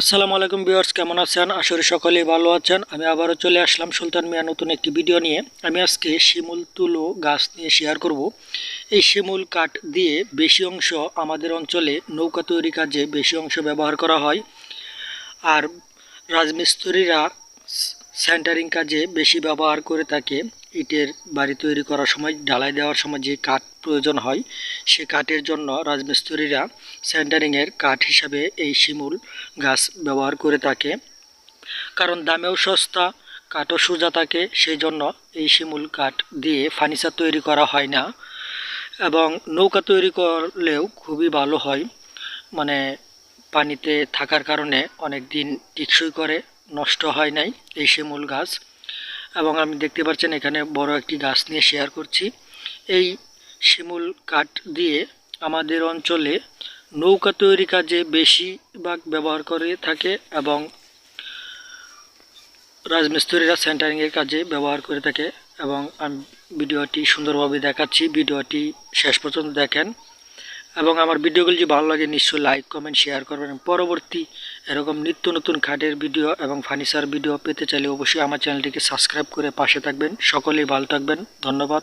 আসসালামু আলাইকুম ভিউয়ার্স, কেমন আছেন? আসরে সকলেই ভালো আছেন। আমি আবারও চলে আসলাম সুলতান মিয়া নতুন একটি ভিডিও নিয়ে। আমি আজকে শিমুল তুলো গাছ নিয়ে শেয়ার করব। এই শিমুল কাঠ দিয়ে বেশি অংশ আমাদের অঞ্চলে নৌকা তৈরি কাজে বেশি অংশ ব্যবহার করা হয়। আর রাজমিস্ত্রিরা সেন্টারিং কাজে বেশি ব্যবহার করে থাকে ইটের বাড়ি তৈরি করার সময়, ঢালাই দেওয়ার সময় যে কাঠ প্রয়োজন হয়, সে কাঠের জন্য রাজমিস্ত্রিরা সেন্টারিংয়ের কাঠ হিসাবে এই শিমুল গাছ ব্যবহার করে থাকে। কারণ দামেও সস্তা, কাঠও সোজা থাকে সেই জন্য এই শিমুল কাঠ দিয়ে ফার্নিচার তৈরি করা হয় না। এবং নৌকা তৈরি করলেও খুবই ভালো হয়। মানে পানিতে থাকার কারণে অনেক দিন টিকসই করে। নষ্ট হয় নাই এই শিমুল গাছ। এবং আমি দেখতে পাচ্ছেন এখানে বড় একটি গাছ নিয়ে শেয়ার করছি। এই শিমুল কাঠ দিয়ে আমাদের অঞ্চলে নৌকা তৈরি কাজে বেশিরভাগ ব্যবহার করে থাকে এবং রাজমিস্ত্রিরা সেন্টারিংয়ের কাজে ব্যবহার করে থাকে। এবং আমি ভিডিওটি সুন্দরভাবে দেখাচ্ছি। ভিডিওটি শেষ পর্যন্ত দেখেন। এবং আমার ভিডিওগুলি যদি ভালো লাগে, নিশ্চয়ই লাইক কমেন্ট শেয়ার করবেন। পরবর্তী এরকম নিত্য নতুন খাটের ভিডিও এবং ফার্নিচার ভিডিও পেতে চাইলে অবশ্যই আমার চ্যানেলটিকে সাবস্ক্রাইব করে পাশে থাকবেন। সকলেই ভালো থাকবেন। ধন্যবাদ।